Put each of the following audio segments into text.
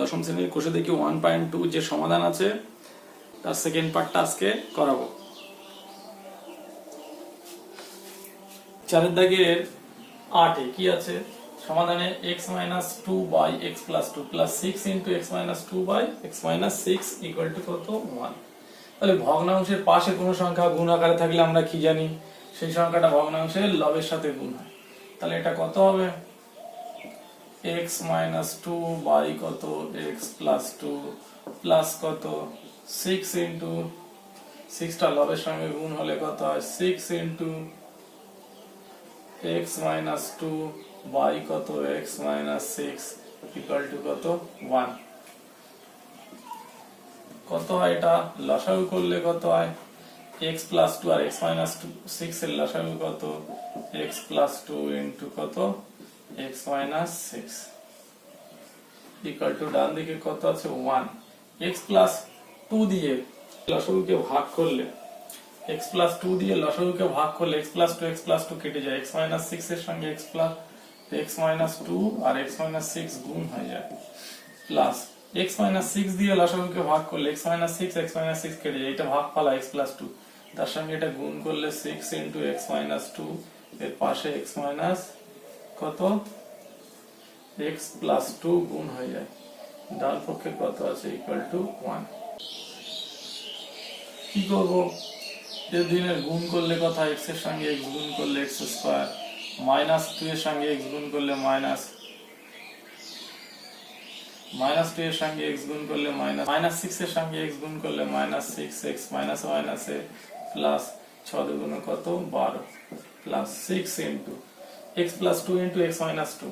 দশম শ্রেণির কোষে দেখি ওয়ান পয়েন্ট টু যে সমাধান আছে, তার সেকেন্ড পার্টটা আজকে করাবো। চারের দাগের আটে কি আছে? সমাধানে x minus two by x plus two plus six into x minus two by x minus six equal to কত? ওয়ান তাহলে ভগ্নাংশের পাশে কোনো সংখ্যা গুণ আকারে থাকলে আমরা কি জানি? সেই সংখ্যাটা ভগ্নাংশের লবের সাথে গুণ হয়। তাহলে এটা কত হবে? X মাইনাস টু বাই কত x প্লাস টু প্লাস কত? সিক্স ইন্টু সিক্সটা লবের সঙ্গে গুণ হলে কত হয়? Six into x minus two by কত x minus six equal to কত? ওয়ান কত হয় এটা? লসাগু করলে কত হয়? এক্স প্লাস টু আর এক্স মাইনাস টু সিক্স এর লসাগু কত? এক্স প্লাস টু ইন্টু কত? X minus six equal to ডান দিকে কত আছে? ওয়ান এক্স প্লাস টু দিয়ে লসাগুকে ভাগ করলে, x প্লাস টু দিয়ে লসাগুকে ভাগ করলে x plus two x plus two কেটে যায়। x মাইনাস সিক্স এর সঙ্গে x plus x minus two আর x মাইনাস সিক্স গুণ হয়ে যায়। প্লাস x মাইনাস সিক্স দিয়ে লসাগুকে ভাগ করলে x minus six x minus six কেটে যায়। এটা ভাগ পালা x প্লাস টু তার সঙ্গে এটা গুণ করলে six into x minus two এর পাশে x মাইনাস কত? x প্লাস টু গুণ হয়ে যায়। ডান পক্ষে কত আছে? ইকুয়াল টু ওয়ান কি করব? যে দিনের গুণ করলে কথা এক্সের সঙ্গে এক্স গুণ করলে এক্স স্কোয়ার মাইনাস টু এর সঙ্গে এক্স গুণ করলে মাইনাস মাইনাস টু এর সঙ্গে এক্স গুণ করলে মাইনাস মাইনাস সিক্স এর সঙ্গে এক্স গুণ করলে মাইনাস সিক্স এক্স মাইনাস মাইনাসে প্লাস ছ দুগুণ কত? বারো। Plus six into x plus two into x minus two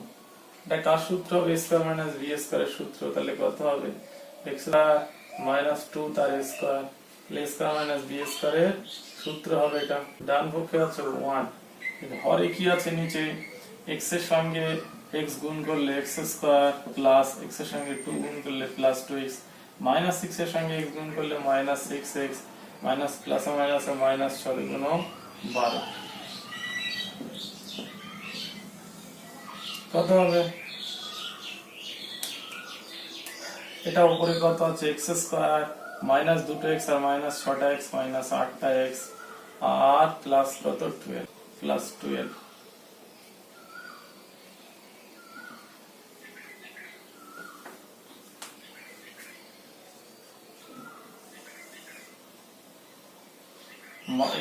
এটা কার সূত্র হবে স্কোয়ার মাইনাস বি স্কোয়ারের সূত্র, তাহলে কত হবে? এক্স মাইনাস টু তার স্কোয়ার স্কোয়ার মাইনাস বি স্কোয়ারের সূত্র হবে এটা। ডান পক্ষে আছে ওয়ান হরে কি আছে নিচে? এক্সের সঙ্গে এক্স গুণ করলে এক্স স্কোয়ার প্লাস এক্সের সঙ্গে টু গুণ করলে plus two x minus six এর সঙ্গে এক্স গুণ করলে minus six x minus plus minus minus ছয় গুণ বারো। কত হবে? এটা উপরে কত আছে? এক্স স্কোয়ার মাইনাস দুটো এক্স আর মাইনাস ছটা এক্স মাইনাস আটটা এক্স আর প্লাস কত? Twelve plus twelve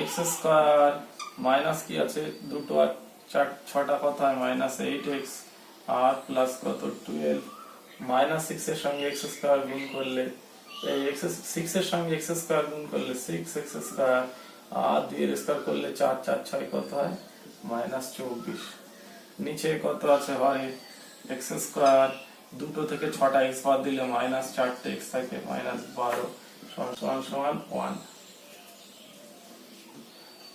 x square minus কি আছে? দুটো আর চার, ছটা কথা মাইনাস এইট এক্স আর প্লাস কত? টুয়েলভ মাইনাস সিক্স এর সঙ্গে এক্স স্কোয়ার গুণ করলে, এই এক্স সিক্স এর সঙ্গে এক্স স্কোয়ার গুণ করলে সিক্স এক্স স্কোয়ার আর দুই এর স্কোয়ার করলে চার চার, ছয় কত হয়? মাইনাস চব্বিশ। নিচে কত আছে হয়? এক্স স্কোয়ার দুটো থেকে ছটা এক্স বাদ দিলে মাইনাস চারটে এক্স থাকে মাইনাস বারো সমান সমান ওয়ান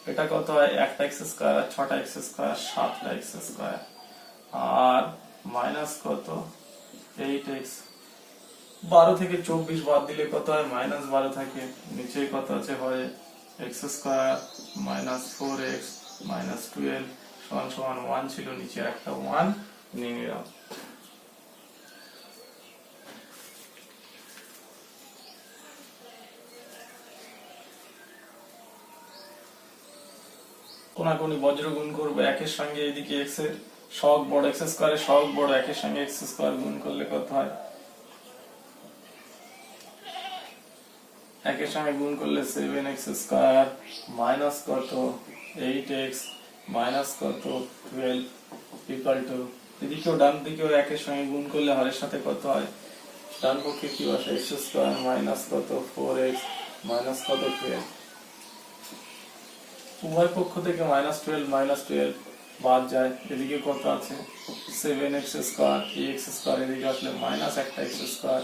এটা কত? হয় একটা এক্স স্কোয়ার ছটা এক্স স্কোয়ার সাতটা এক্স স্কোয়ার আর মাইনাস কত? এইট এক্স বারো থেকে চব্বিশ বাদ দিলে কত হয়? মাইনাস বারো থাকে। নিচে কত আছে? হয় x square minus four x minus twelve সমান সমান ওয়ান ছিল, নিচে একটা ওয়ান নিয়ে নিলাম। কোনাকুনি বজ্র গুণ করব, একের সঙ্গে এদিকে এক্সের সহগ বড় এক্স স্কোয়ারের সহগ বড় একের সঙ্গে এক্স স্কোয়ার গুণ করলে কত হয়? একের সঙ্গে গুণ করলে সেভেন এক্স স্কোয়ার মাইনাস কত? এইট এক্স মাইনাস কত? টুয়েলভ ইকুয়াল টু এদিকেও ডান দিকেও একের সঙ্গে গুণ করলে হরের সাথে কত হয়? ডান পক্ষে কি বসে? এক্স স্কোয়ার মাইনাস কত? ফোর এক্স মাইনাস কত? টুয়েলভ উভয় পক্ষ থেকে মাইনাস টুয়েলভ মাইনাস টুয়েলভ বাদ যায়। এদিকে কত আছে? সেভেন এক্স স্কোয়ার এই এক্স স্কোয়ার এদিকে আসলে মাইনাস একটা এক্স স্কোয়ার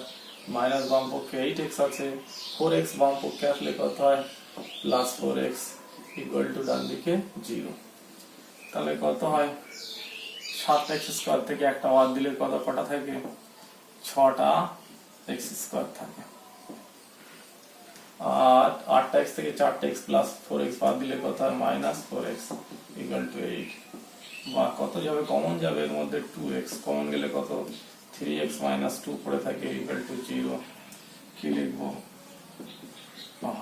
মাইনাস বাম পক্ষে এইট এক্স আছে। ফোর এক্স বাম পক্ষে আসলে কত হয়? Plus four x equal to ডান দিকে জিরো তাহলে কত হয়? সাত এক্স স্কোয়ার থেকে একটা বাদ দিলে কত কটা থাকে? ছটা এক্স স্কোয়ার থাকে। আর আটটা এক্স থেকে চারটা এক্স প্লাস ফোর এক্স বাদ দিলে কত হয়? Minus four x equal to eight বা কত যাবে? কমন যাবে। এর মধ্যে টু এক্স কমন গেলে কত? থ্রি এক্স মাইনাস টু পড়ে থাকে ইকুয়াল টু জিরো কি লিখব?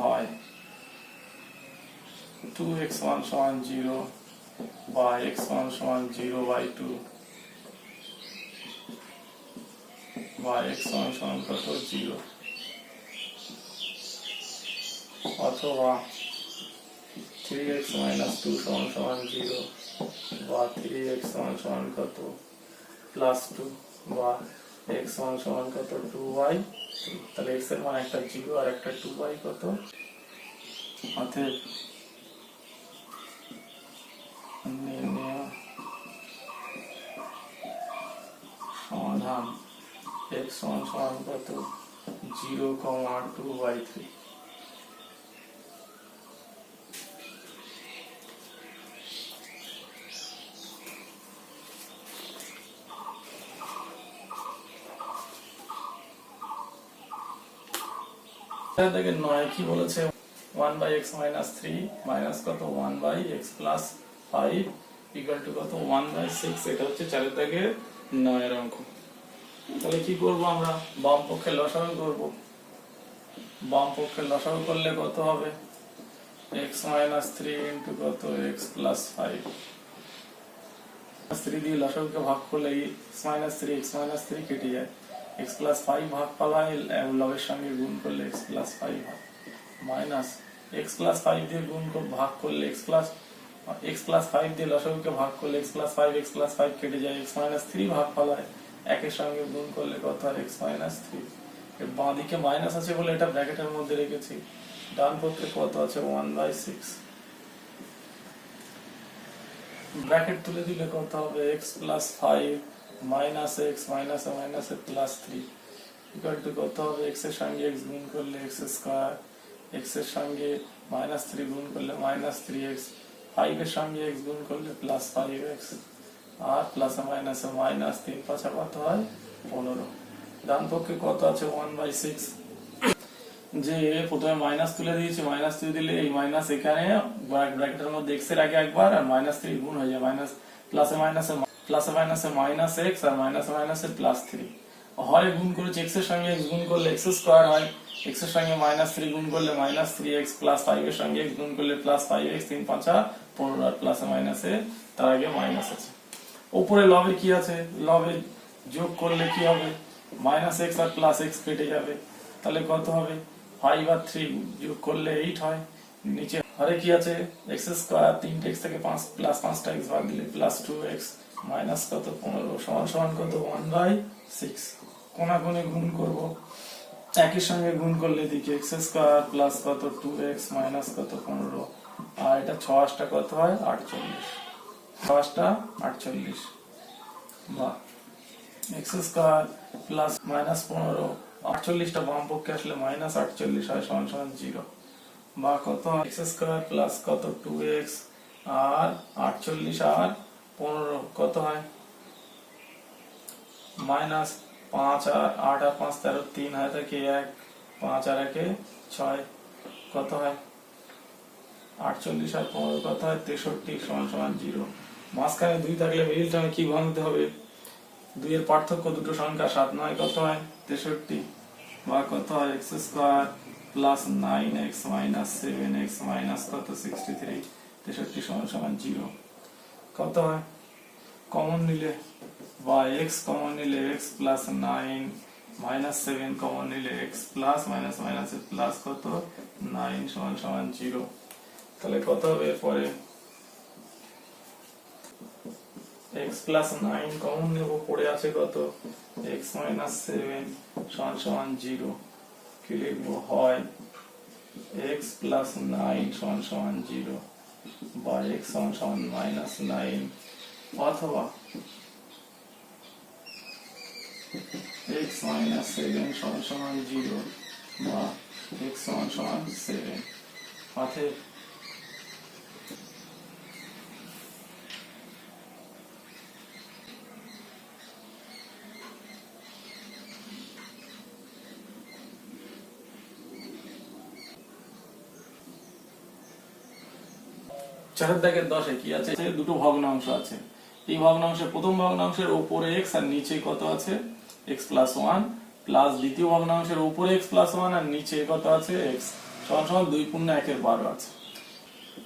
হয়। টু এক্স ওয়ান সমান জিরো বা এক্স ওয়ান সমান জিরো বাই টু বা এক্স ওয়ান সমান কত? জিরো অথবা থ্রি এক্স মাইনাস টু সমান সমান জিরো বা থ্রি এক্স সমান সমান কত? প্লাস টু বা এক্স ওয়ান সমান কত? টু ওয়াই তাহলে এক্সের মান একটা জিরো আর একটা টু ওয়াই কত? অতএব সমাধান এক্স ওয়ান সমান কত? Zero comma two by three থেকে নয় কি বলেছে? One by x minus three minus কত? One by x plus five equal to কত? ওয়ান বাই সিক্স এটা হচ্ছে চারের দাগে নয়ের অঙ্ক। তাহলে কি করব আমরা? বাম পক্ষে লসাগু করব। বাম পক্ষে লসাগু করলে কত হবে? এক্স মাইনাস থ্রি ইন্টু কত? এক্স প্লাস ফাইভ থ্রি দিয়ে লসাগুকে ভাগ করলে x minus three x minus three কেটে যায়। এক্স প্লাস ফাইভ ভাগ পালায় লবের সঙ্গে গুণ করলে এক্স প্লাস ফাইভ হয়। মাইনাস এক্স প্লাস ফাইভ দিয়ে গুণ ভাগ করলে x plus x plus five দিয়ে লসাগুকে ভাগ করলে x plus five x plus five কেটে যায়। এক্স মাইনাস থ্রি ভাগ পালায় একের সঙ্গে গুণ করলে কত হয়? এক্স মাইনাস থ্রি বাঁ দিকে মাইনাস আছে বলে এটা ব্র্যাকেটের মধ্যে রেখেছি। ডান পক্ষে কত আছে? ওয়ান বাই সিক্স ব্র্যাকেট তুলে দিলে কত হবে? X plus five minus x minus minus plus three equal to কত হবে? এক্সের সঙ্গে এক্স গুণ করলে এক্স স্কোয়ার এক্সের সঙ্গে মাইনাস থ্রি গুণ করলে মাইনাস থ্রি এক্স ফাইভ এর সঙ্গে এক্স গুণ করলে প্লাস ফাইভ এক্স আর প্লাস মাইনাস মাইনাস তিন পাঁচা কত হয়? পনেরো। ডান পক্ষে কত আছে? ওয়ান বাই সিক্স যে প্রথমে মাইনাস তুলে দিয়েছি মাইনাস তুলে দিলে এই মাইনাস এখানে, ব্র্যাকেটের মধ্যে এক্সের আগে একবার, আর মাইনাস থ্রি গুণ হয়ে যায়। মাইনাস প্লাসে মাইনাসে প্লাসে মাইনাসে মাইনাস এক্স আর মাইনাসে মাইনাসে প্লাস থ্রি হয় গুণ করেছে এক্সের সঙ্গে গুণ করলে এক্স স্কোয়ার হয় এক্সের সঙ্গে মাইনাস থ্রি গুণ করলে minus three x plus five এর সঙ্গে গুণ করলে প্লাস ফাইভ এক্স তিন পাঁচা পনেরো আর প্লাসে মাইনাসে তার আগে মাইনাস আছে। উপরে লবে কি আছে? লবে যোগ করলে কি হবে? মাইনাস এক্স আর প্লাস এক্স কেটে যাবে। তাহলে কত হবে? ফাইভ আর থ্রি যোগ করলে এইট হয়। নিচে হরে কি আছে? এক্স স্কোয়ার তিনটে এক্স থেকে পাঁচ প্লাস পাঁচটা এক্স বাদ দিলে প্লাস টু এক্স মাইনাস কত? পনেরো। সমান সমান কত? ওয়ান বাই সিক্স কোনাকুনি গুণ করব। একই সঙ্গে গুণ করলে দেখি এক্স স্কোয়ার প্লাস কত? টু এক্স মাইনাস কত? পনেরো। আর এটা ছ আটটা কত হয়? আটচল্লিশ। ছ আটটা আটচল্লিশ। বা এক্স স্কোয়ার প্লাস মাইনাস পনেরো। আটচল্লিশটা বাম পক্ষে আসলে মাইনাস আটচল্লিশ হয়, সমান সমান জিরো বা কত? এক্স স্কোয়ার প্লাস কত? টু এক্স আর আটচল্লিশ আর পনেরো, কত হয়? মাইনাস পাঁচ আর আট আর পাঁচ তেরো, তিন হয় থাকে এক, পাঁচ আর একে ছয়, কত হয়? আটচল্লিশ আর পনেরো, কত হয়? তেষট্টি সমান সমান জিরো। মাঝখানে দুই থাকলে মিডিলটা কি ভাঙতে হবে? দুইয়ের পার্থক্য দুটো সংখ্যা, সাত নয়, কত হয়? তেষট্টি। বা কত হয়? X square plus nine x minus seven x minus কত? Sixty three. তেষট্টি সমান সমান জিরো। কত হয়? কমন নিলে বা এক্স কমন নিলে x plus nine minus seven common নিলে x plus minus minus plus কত? নাইন সমান সমান জিরো তাহলে কত হবে এরপরে? এক্স প্লাস নাইন কমন নেব পড়ে আছে কত? এক্স মাইনাস সেভেন সমান সমান জিরো কি লিখব? হয়। এক্স প্লাস নাইন সমান সমান জিরো বা এক্স সমান সমান মাইনাস নাইন অথবা x মাইনাস সেভেন সমান সমান জিরো বা এক্স সমান সমান সেভেন অতএব চারের দশে কি আছে? দুটো ভগ্নাংশ আছে। এই প্রথম ভগ্নাংশের ওপরে এক্স আর নিচে কত আছে? এক্স প্লাস ওয়ান প্লাস দ্বিতীয় ভগ্নাংশের উপরে এক্স প্লাস ওয়ান আর নিচে কত আছে? এক্স সমান সমান দুই পূর্ণ একের বারো আছে।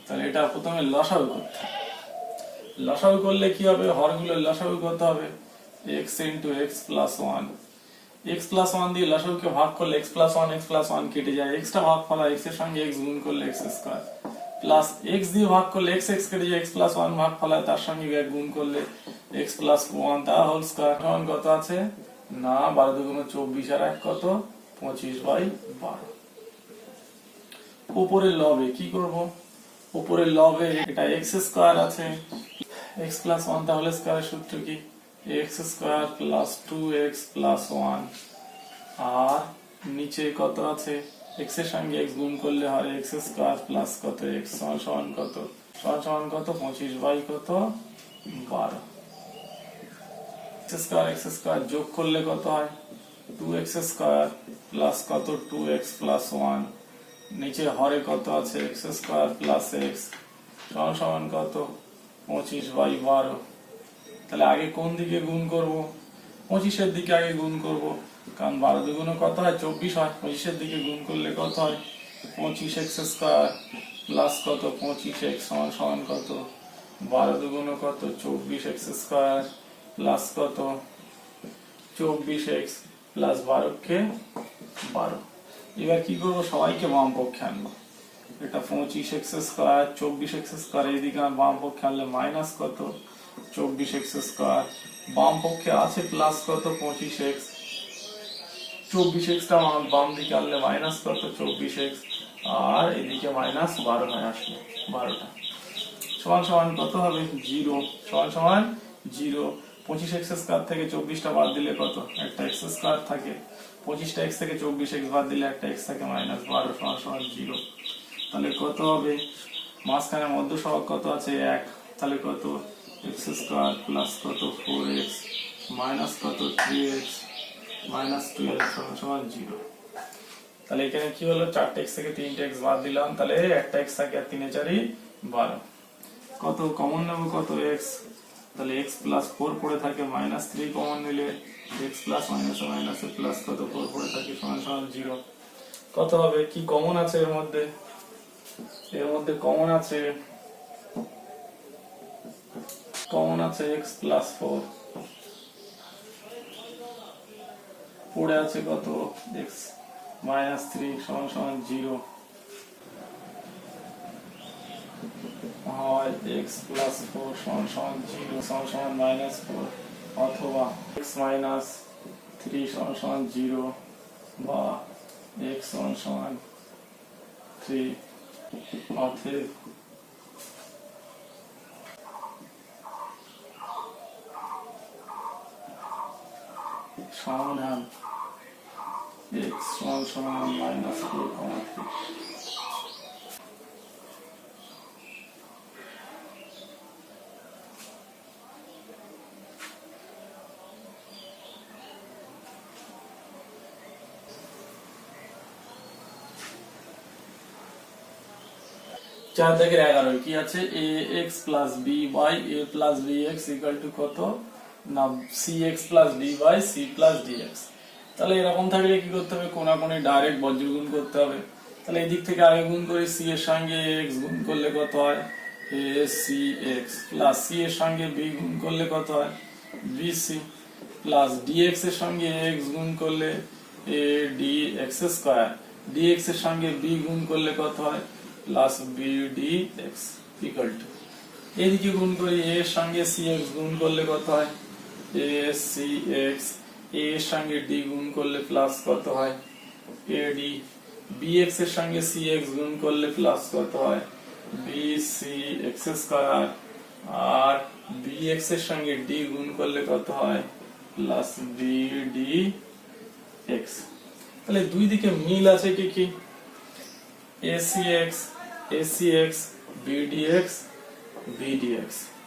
তাহলে এটা প্রথমে লসাগু করতে। লসাগু করলে কি হবে? হরগুলো লসাগু করতে হবে। X into x plus one x plus one দিয়ে লসাগুকে ভাগ করলে x plus one x plus one কেটে যায়। এক্সটা ভাগ ফলা এক্সের সঙ্গে এক্স গুণ করলে এক্স স্কোয়ার প্লাস এক্স দিয়ে ভাগ করলে এক্স এক্স কেটে এক্স প্লাস ওয়ান ভাগ ফলায়, তার সঙ্গে গুণ করলে এক্স প্লাস ওয়ান তা হোল স্কোয়ার কত আছে? না, বারো দুগুণ চব্বিশ আর এক কত? পঁচিশ বাই বারো। উপরের লবে কি করব? উপরের লবে এটা এক্স স্কোয়ার আছে। এক্স প্লাস ওয়ান তাহলে স্কোয়ারের সূত্র কি? X square plus two x plus one আর নিচে কত আছে? এক্সের সঙ্গে এক্স গুণ করলে হয় এক্স স্কোয়ার প্লাস কত? এক্স সমান কত? সমান কত? পঁচিশ বাই কত? বারো। এক্স স্কোয়ার এক্স স্কোয়ার যোগ করলে কত হয়? টু এক্স প্লাস কত? টু এক্স প্লাস ওয়ান নিচে হরে কত আছে? এক্স স্কোয়ার প্লাস এক্স সমান সমান কত? পঁচিশ বাই বারো। তাহলে আগে কোন দিকে গুণ করব? পঁচিশের দিকে আগে গুণ করব। কারণ বারো দুগুণ কত হয়, চব্বিশ হয়, পঁচিশের দিকে গুণ করলে কত হয়? পঁচিশ এক্স স্কোয়ার প্লাস কত? পঁচিশ এক্স সমান সমান কত? বারো দুগুণ কত? চব্বিশ এক্স স্কোয়ার প্লাস কত? চব্বিশ এক্স প্লাস বারোকে বারো। এবার কি করব? সবাইকে বাম পক্ষে আনব। এটা পঁচিশ এক্স স্কোয়ার, চব্বিশ এক্স স্কোয়ার, এইদিকে আর বাম পক্ষে আনলে মাইনাস কত? চব্বিশ এক্স স্কোয়ার। বাম পক্ষে আছে প্লাস কত? পঁচিশ এক্স। চব্বিশ এক্সটা বাম দিকে আনলে মাইনাস কত? চব্বিশ এক্স আর এদিকে মাইনাস বারো হয়ে আসলো বারোটা। সমান সমান কত হবে? জিরো। সমান সমান জিরো। পঁচিশ এক্স স্কোয়ার থেকে চব্বিশটা বাদ দিলে কত? একটা এক্স স্কোয়ার থাকে। পঁচিশটা এক্স থেকে চব্বিশ এক্স বাদ দিলে একটা এক্স থাকে মাইনাস বারো, সমান সমান জিরো। তাহলে কত হবে? মাঝখানে মধ্য সহগ কত আছে? এক। তাহলে কত? এক্স স্কোয়ার প্লাস কত? ফোর এক্স মাইনাস কত? থ্রি এক্স মাইনাস টুয়েলভ সমান সমান জিরো তাহলে এখানে কি হলো? চারটে এক্স থেকে তিনটে এক্স বাদ দিলাম। তাহলে একটা এক্স থাকে আর তিনে চারি বারো। কত কমন নেব? কত এক্স তাহলে এক্স প্লাস ফোর পড়ে থাকে মাইনাস থ্রি কমন নিলে x plus minus minus plus কত? ফোর পড়ে থাকে সমান সমান জিরো কত হবে? কি কমন আছে এর মধ্যে? এর মধ্যে কমন আছে। কমন আছে এক্স প্লাস ফোর পড়ে আছে কত? এক্স মাইনাস থ্রি সমান সমান জিরো হয় এক্স প্লাস ফোর সমান সমান জিরো সমান সমান মাইনাস ফোর অথবা এক্স মাইনাস থ্রি সমান সমান জিরো বা এক্স সমান সমান থ্রি অতএব সমাধান এক্স সমান সমান মাইনাস ফোর কমা থ্রি চার দাগের এগারো কি আছে A x plus B by A plus B x equal to কত না C x plus D by C plus D x তাহলে এরকম থাকলে কি করতে হবে? কোনা কোনে ডাইরেক্ট বজ্র গুণ করতে হবে। তাহলে এদিক থেকে আগে গুণ করি সি এর সঙ্গে এক্স গুণ করলে কত হয়? A C x plus C এর সঙ্গে বি গুণ করলে কত হয়? বি সি প্লাস ডি এক্সের সঙ্গে এক্স গুণ করলে A D x square D এক্সের সঙ্গে বি গুণ করলে কত হয়? Plus B D x equal to এদিকে গুণ করি এর সঙ্গে সি এক্স গুণ করলে কত হয়? এ সি এক্স এ সঙ্গে ডি গুণ করলে প্লাস কত হয়? এ ডি বি এক্স সঙ্গে সি এক্স করলে প্লাস হয়? বি সি এক্স আর বি এক্সের সঙ্গে ডি গুণ করলে কত হয়? প্লাস বি ডি এক্স তাহলে দুই দিকে মিল আছে কি কি? ACX, ACX, BDX, BDX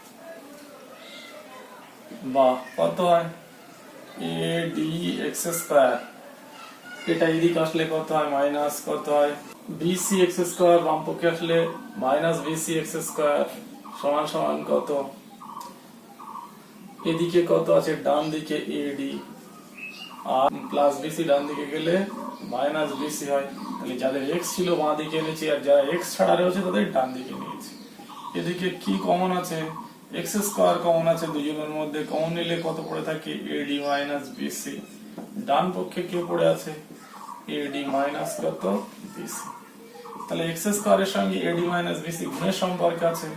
বা কত এটা এদিকে আসলে কত হয়? মাইনাস কত হয়? BCX স্কয়ার বাম পক্ষে আসলে মাইনাস BCX স্কয়ার সমান সমান কত? এদিকে কত আছে? ডান দিকে AD আর প্লাস বিসি ডান দিকে গেলে মাইনাস বিসি হয়। তাহলে যাদের এক্স ছিল বাঁ দিকে এনেছি আর যারা এক্স ছাড়া রয়েছে তাদের ডান দিকে নিয়েছি এদিকে কি কমন আছে? এক্স স্কোয়ার কমন আছে দুজনের মধ্যে। কমন নিলে কত পড়ে থাকে? এডি মাইনাস বিসি ডান পক্ষে কি পড়ে আছে? এডি মাইনাস কত? বিসি তাহলে এক্স স্কোয়ারের সঙ্গে এডি মাইনাস বিসি গুণের সম্পর্ক আছে।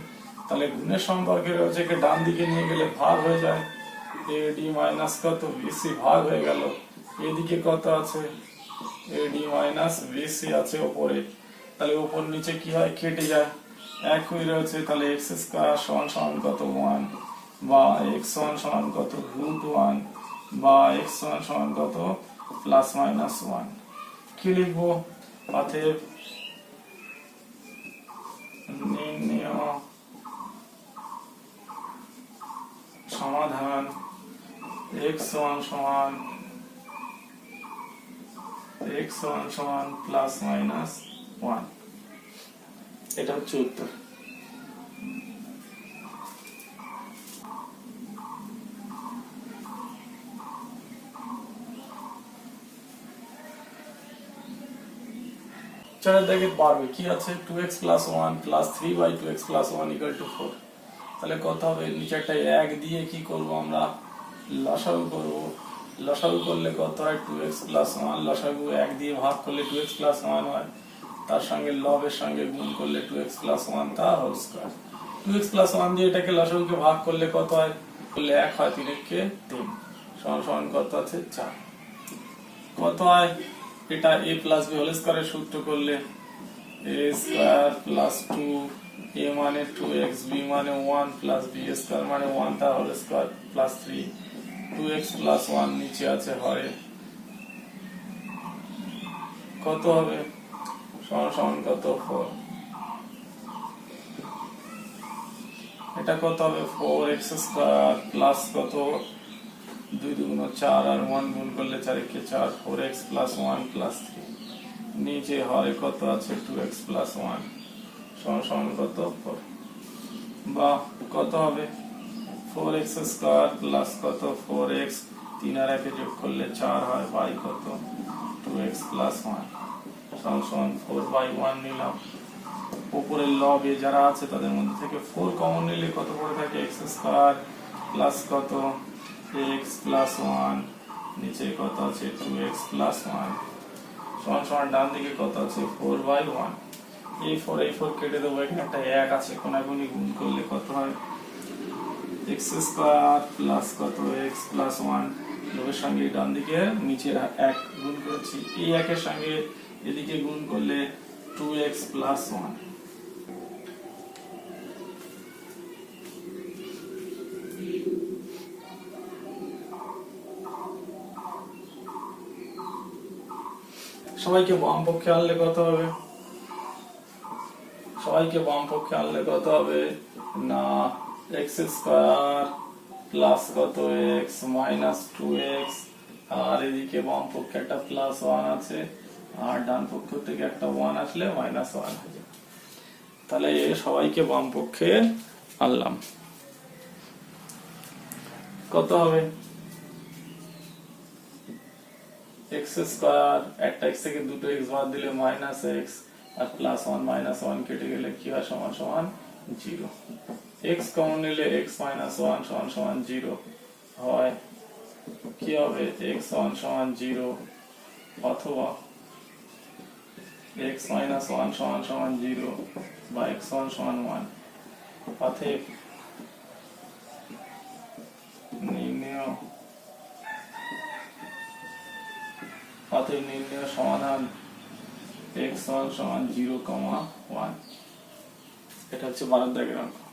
তাহলে গুণের সম্পর্কে রয়েছে কি, ডান দিকে নিয়ে গেলে ভাগ হয়ে যায়। এডি মাইনাস কত? বিসি ভাগ হয়ে গেল। এদিকে কত আছে? এডি মাইনাস বিসি আছে ওপরে। তাহলে ওপর নিচে কি হয়? কেটে যায়। একই রয়েছে, তাহলে এক্স স্কোয়ার সমান সমান কত ওয়ান বা এক্স সমান সমান কত রুট ওয়ান বা এক্স সমান সমান কত প্লাস মাইনাস ওয়ান কি লিখব? অতএব সমাধান x সমান সমান x সমান সমান প্লাস মাইনাস ওয়ান এটা হচ্ছে উত্তর। One three by two one two four তাহলে হবে? নিচে একটা এক দিয়ে কি করব আমরা? করব। করলে হয়? টু ওয়ান এক দিয়ে ভাগ করলে টু এক্স প্লাস ওয়ান হয়। তার সঙ্গে লবের সঙ্গে গুণ করলে টু এক্স প্লাস ওয়ান তার whole square two x plus one দিয়ে এটাকে লসাগুকে ভাগ করলে কত হয়? করলে এক হয় তিন একে তিন। সমান সমান কত আছে? চার। কত হয়? এটা এ প্লাস বি হোল স্কোয়ারের সূত্র করলে A square plus two A মানে টু এক্স বি মানে ওয়ান প্লাস বি স্কোয়ার মানে ওয়ান তার whole square plus three two x plus one নিচে আছে হরে। কত হবে? সমান কত ফোর এটা কত হবে? ফোর এক্স স্কোয়ার প্লাস কত? দুই দুগুণ চার আর ওয়ান গুণ করলে চার একে চার four x plus one plus three নিচে হরে কত আছে? টু এক্স প্লাস ওয়ান সমান সমান কত ফোর বা কত হবে? ফোর এক্স স্কোয়ার প্লাস কত? ফোর এক্স তিন আর একে যোগ করলে চার হয় বাই কত? টু এক্স প্লাস ওয়ান সমান ফোর বাই ওয়ান নিলাম। উপরের লবে যারা আছে, তাদের মধ্যে থেকে ফোর কমন নিলে কত পড়ে থাকে? এক্স স্কোয়ার প্লাস কত? এক্স প্লাস ওয়ান নিচে কত আছে? টু এক্স প্লাস ওয়ান সমান সমান ডান দিকে কত আছে? ফোর বাই ওয়ান এই ফোর এই ফোর কেটে দেবো, এখানে একটা এক আছে। কোনাগুনি গুণ করলে কত হয়? এক্স স্কোয়ার প্লাস কত? এক্স প্লাস ওয়ান লোকের সঙ্গে ডান দিকে নিচে এক গুণ করেছি। এই একের সঙ্গে এদিকে গুণ করলে টু এক্স প্লাস ওয়ান সবাইকে বাম পক্ষে আনলে কত হবে? সবাইকে বাম পক্ষে আনলে কত হবে? না এক্স স্কোয়ার প্লাস কত এক্স মাইনাস টু এক্স আর এদিকে বাম পক্ষে একটা প্লাস ওয়ান আছে। আর ডান পক্ষ থেকে একটা ওয়ান আসলে মাইনাস ওয়ান হয়ে যাবে। তাহলে সবাইকে বাম পক্ষে আনলাম। কত হবে? এক্স স্কোয়ার একটা এক্স থেকে দুটো এক্স বাদ দিলে মাইনাস এক্স আর প্লাস ওয়ান মাইনাস ওয়ান কেটে গেলে কি হয়? সমান সমান জিরো এক্স কমন নিলে এক্স মাইনাস ওয়ান সমান সমান জিরো হয়। কি হবে? এক্স ওয়ান সমান জিরো অথবা এক্স মাইনাস ওয়ান সমান সমান 0 বা এক্স ওয়ান সমান ওয়ান অতএব নির্ণয় অতএব নির্ণয় সমাধান x1 সমান সমান জিরো কমা ওয়ান এটা হচ্ছে ভারত অঙ্ক